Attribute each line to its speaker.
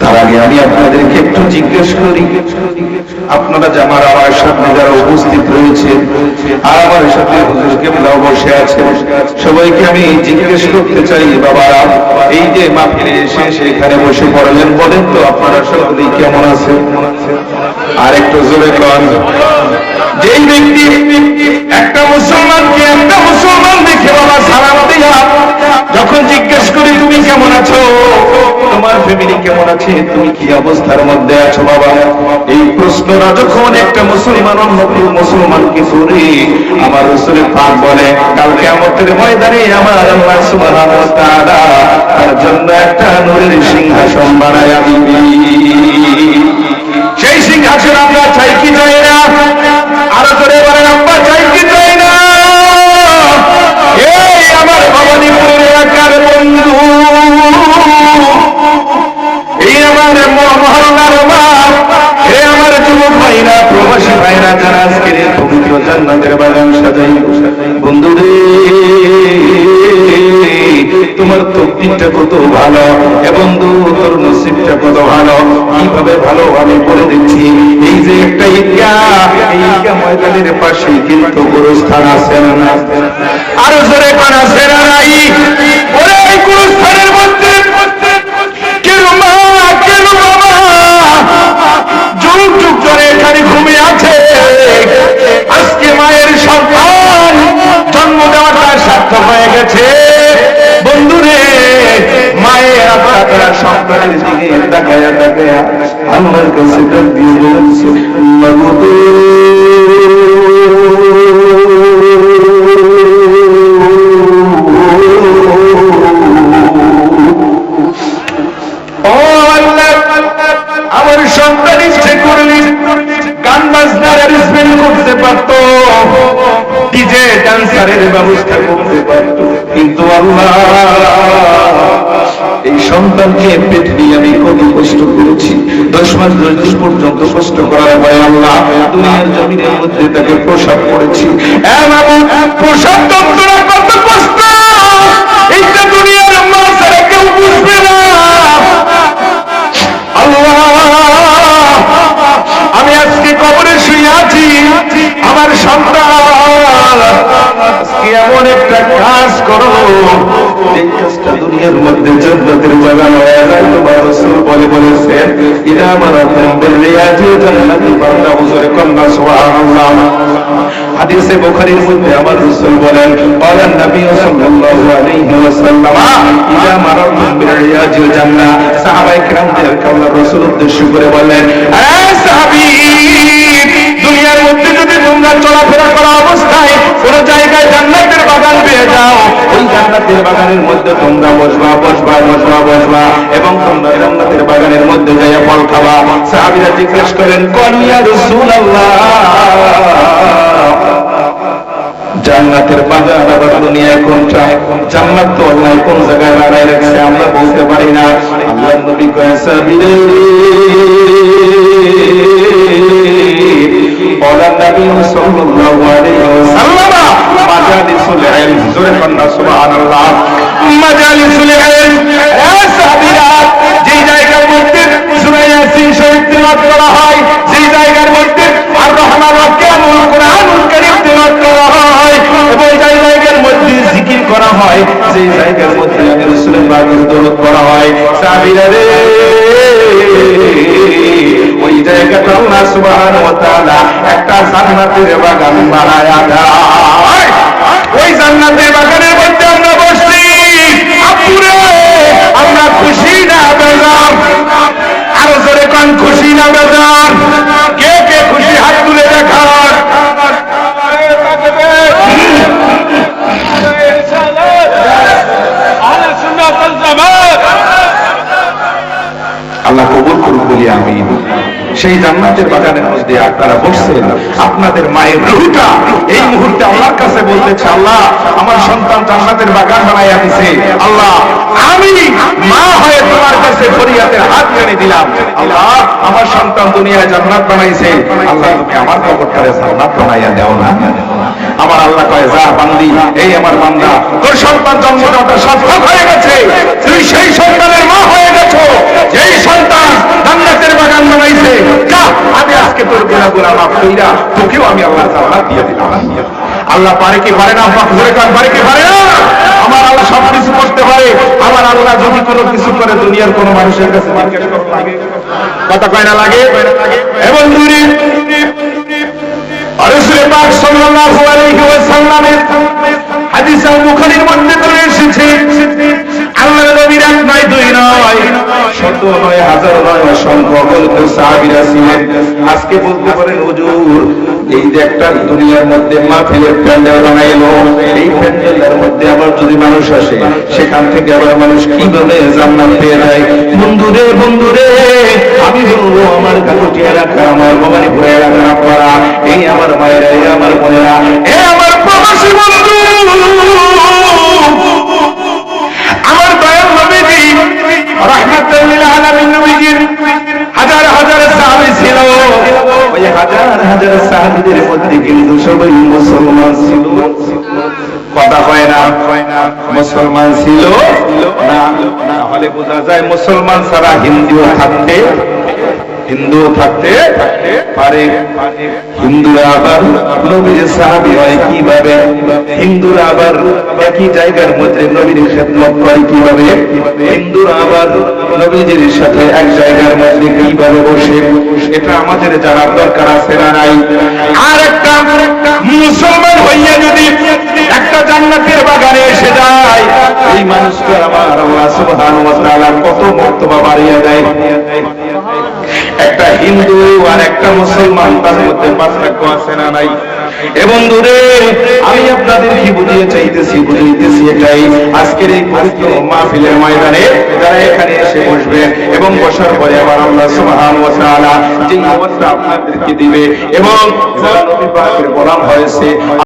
Speaker 1: তার আগে আমি আপনাদেরকে একটু জিজ্ঞেস করি আপনারা যে আমার সামনে যারা উপস্থিত রয়েছে আর আমার সাথে হুজুর বসে আছে সবাইকে আমি জিজ্ঞেস করতে চাই বাবারা এই যে মাহফিলে এসে সেখানে বসে পড়লেন বলেন তো আপনারা সকলেই কেমন আছে আর একটু জোরে কন যেই ব্যক্তি ফ্যামিলি কেমন আছে? তুমি কি অবস্থার মধ্যে আছো বাবা? এই প্রশ্নটা যখন একটা মুসলমান মুসলমানকে করে, আমার রসুল পাক বলে কালকে আমাদের ময়দানে আমার আল্লাহ সুবহানাহু ওয়া তাআলা তার জন্য একটা নূরের সিংহাসন বানায় দিবি। সেই সিংহাসন আমরা চাই কি তকদিরটা কত ভালো? এ বন্ধু, তোর নসিবটা কত ভালো? কীভাবে ভালো আমি বলে দিচ্ছি, এই যে একটা ঈদগাহ এই ঈদগাহ ময়দানের পাশে কিন্তু গুরুস্থান আছে না আরও জোরে কোন না নাই? ওরে এই গুরুস্থানের মধ্যে আজকে মায়ের সন্তান, জন্ম দেওয়াটা সার্থক হয়ে গেছে। আল্লাহর কাছে আমার সন্তান ইচ্ছে করলি গান বাজনার অ্যারেঞ্জমেন্ট করতে পারত। ডিজে, ডান্সারের ব্যবস্থা করতে পারত। কিন্তু আল্লাহ এই সন্তানকে পেট দিয়ে আমি কত কষ্ট করেছি। দশ মাস দশ দিন পর্যন্ত কষ্ট করার পরে আল্লাহ দুনিয়ার জমিনের মধ্যে তাকে প্রসাদ করেছি। এ এমন একটা কাজ করো এই কাজটা দুনিয়ার মধ্যে জান্নাতের বাগান হয়ে যায় তোমার রাসূল বলে বলেছেন ইরা মারাতুম বিরিয়াজি জান্নাতি বান্দা হুজুরে কন্না সুবহানাল্লাহ হাদিসে বুখারীর মধ্যে আমার রাসূল বলেন قال النبي صلى الله عليه وسلم ইরা মারাতুম বিরিয়াজি জান্নাহ সাহাবায়ে কিরামদেরকে আল্লাহর রাসূল উদ্দেশ্য করে বললেন এ সাহাবী পেয়ে যাও। ওই জান্নাতের বাগানের মধ্যে তোমরা বসবা বসবা বসবা বসবা। এবং তোমরা জান্নাতের বাগানের মধ্যে যাইয়া ফল খাবা। জিজ্ঞেস করেন জান্নাতের আবার জান্নাত তো আল্লাহ কোন জায়গায় দাঁড়ায় রাখছে আমরা বলতে পারি না। আল্লাহ নবী কয়েছে রে ওই জায়গাটা আল্লাহ সুবহানাহু ওয়া তাআলা একটা জান্নাতের বাগান বানায়া দেয়। ওই জান্নাতের বাগানের মধ্যে আমরা বসছি। আপুরে আমরা খুশি না বেজার। আরও জোরে কান খুশি না বেজার। সেই জান্নাতের বাগানের মধ্যে আপনারা বসছেন। আপনাদের মায়ের রুহটা এই মুহূর্তে আল্লাহর কাছে বলতেছে, আল্লাহ, আমার সন্তান জান্নাতের বাগান বানাইয়া দিছে। আল্লাহ, আমি মা হয়ে তোমার কাছে ফরিয়াদের হাত টেনে দিলাম। আল্লাহ, আমার সন্তান দুনিয়ায় জান্নাত বানাইছে। আল্লাহ, তুমি আমার কবরটারে জান্নাত বানাইয়া দাও না। আমার আল্লাহ কয়, যা বান্দি, এই আমার বান্দা। তোর সন্তান জন্ম দেওয়াটা সার্থক হয়ে গেছে। তুই সেই সন্তানের মা হয়ে গেছো। যেই সন্তান জান্নাতের বাগান বানাইছে। যা, আমি আজকে তোর গুনাহ গুনাহ মাফ কইরা তোকেও আমি আল্লাহ জান্নাত দিয়ে দিলাম। আল্লাহ পারে কি পারে না? মাফ করে কান, পারে কি পারে না? আমার আল্লাহ সব কিছু করতে পারে। আমার আল্লাহ যদি কোনো কিছু করে, দুনিয়ার কোনো মানুষের কাছে জিজ্ঞেস করা লাগে। কথা কয় না লাগে? এবং দূরে রাসূল পাক সাল্লাল্লাহু আলাইহি বুখারীর মধ্যে এসেছে। নবীর এক নয়, দুই নয় এই যে একটা দুনিয়ার মধ্যে মধ্যে আবার যদি মানুষ আসে, সেখান থেকে আবার মানুষ কীভাবে জান্নাত পেয়ে যায়? বন্ধুরে বন্ধুরে আমি ছিল? না না হলে বোঝা যায় মুসলমান ছাড়া হিন্দু থাকতে হিন্দু থাকতে পারে। হিন্দুরা আবার নবীর সাহাবি হয় কীভাবে? হিন্দুরা আবার একই জায়গার মধ্যে নবীর খেদমত করে কীভাবে? হিন্দুরা আবার নবীজির সাথে এক জায়গার মধ্যে কীভাবে বসে? এটা আমাদের জানার দরকার আছে না নাই? আর একটা মুসলমান হইয়া যদি একটা জান্নাতের বাগানে এসে যায় এই মানুষকে আমার আল্লাহ সুবহানাহু ওয়া তাআলা কত মর্তবা বাড়িয়ে দেয়। একটা হিন্দু আর একটা মুসলমান তার মধ্যে পার্থক্য আছে না নাই? এবং দূরে আমি আপনাদের কি বুঝিয়ে চাইতেছি, বুঝাইতেছি এটাই। আজকের এই পবিত্র মাহফিলের ময়দানে যারা এখানে এসে বসবে এবং বসার পরে আবার আল্লাহ সুবহানাহু ওয়া তাআলা যে অবস্থা আপনাদেরকে দিবে এবং যারা নবী পাকের গোলাম হয়েছে